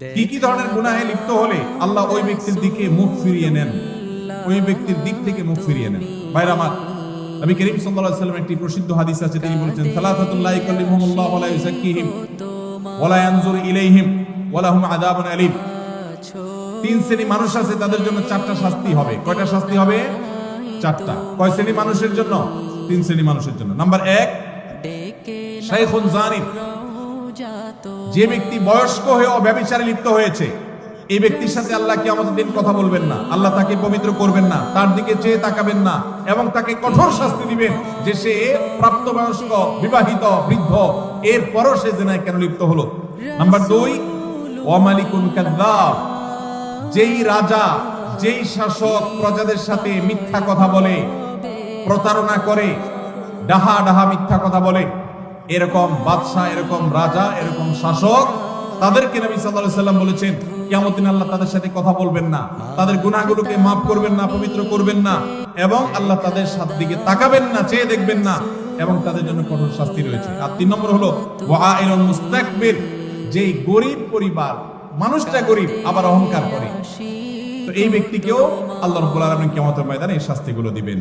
কি কি ধরনের গুনাহে লিপ্ত হলে আল্লাহ ওই ব্যক্তির দিকে মুখ ফিরিয়ে নেন? ওই ব্যক্তির দিক থেকে মুখ ফিরিয়ে নেন। ভাইরা আমার নবী করিম সাল্লাল্লাহু আলাইহি ওয়াসাল্লাম একটি প্রসিদ্ধ হাদিস আছে তিনি বলেছেন সালাসাতুল লা ইকাল্লিমুহুমুল্লাহ ওয়া লা ইউযাক্কিহিম ওয়া লা ইয়ানজুরু ইলাইহিম ওয়া লাহুম আযাবুন আলীম। তিন শ্রেণি মানুষ আছে তাদের জন্য চারটা শাস্তি হবে। কয়টা শাস্তি হবে? চারটা। কয় শ্রেণি মানুষের জন্য? তিন শ্রেণি মানুষের জন্য। নাম্বার এক শাইখুন জানিম। যে ব্যক্তি বয়স্ক হয়ে অব্যভিচারে লিপ্ত হয়েছে, এই ব্যক্তির সাথে আল্লাহ কি আমাদের দিন কথা বলবেন না। আল্লাহ তাকে পবিত্র করবেন না, তার দিকে চেয়ে তাকাবেন না এবং তাকে কঠোর শাস্তি দিবেন যে সে প্রাপ্তবয়স্ক, বিবাহিত, বৃদ্ধ, এরপরও সে জেনায় কেন লিপ্ত হলো? নাম্বার দুই ওয়ামালিকুন কাদ্দাব। যেই রাজা, যেই শাসক প্রজাদের সাথে মিথ্যা কথা বলে, প্রতারণা করে ডাহা ডাহা মিথ্যা কথা বলে এরকম বাদশাহ, এরকম রাজা, এরকম শাসক, তাদেরকে নবী আলাইহি সাল্লাম বলেছেন কিয়ামত দিন আল্লাহ তাদের সাথে কথা বলবেন না, তাদের গুনাহগুলোকে মাফ করবেন না, পবিত্র করবেন না এবং আল্লাহ তাদের সাত দিকে তাকাবেন না, চেয়ে দেখবেন না এবং তাদের জন্য কঠোর শাস্তি রয়েছে। আর তিন নম্বর হলো ওয়াইলুল মুস্তাকবির যেই গরিব পরিবার, মানুষটা গরিব, আবার অহংকার করে। তো এই ব্যক্তিকেও আল্লাহ রাব্বুল আলামিন কিয়ামতের ময়দানে এই শাস্তিগুলো দিবেন।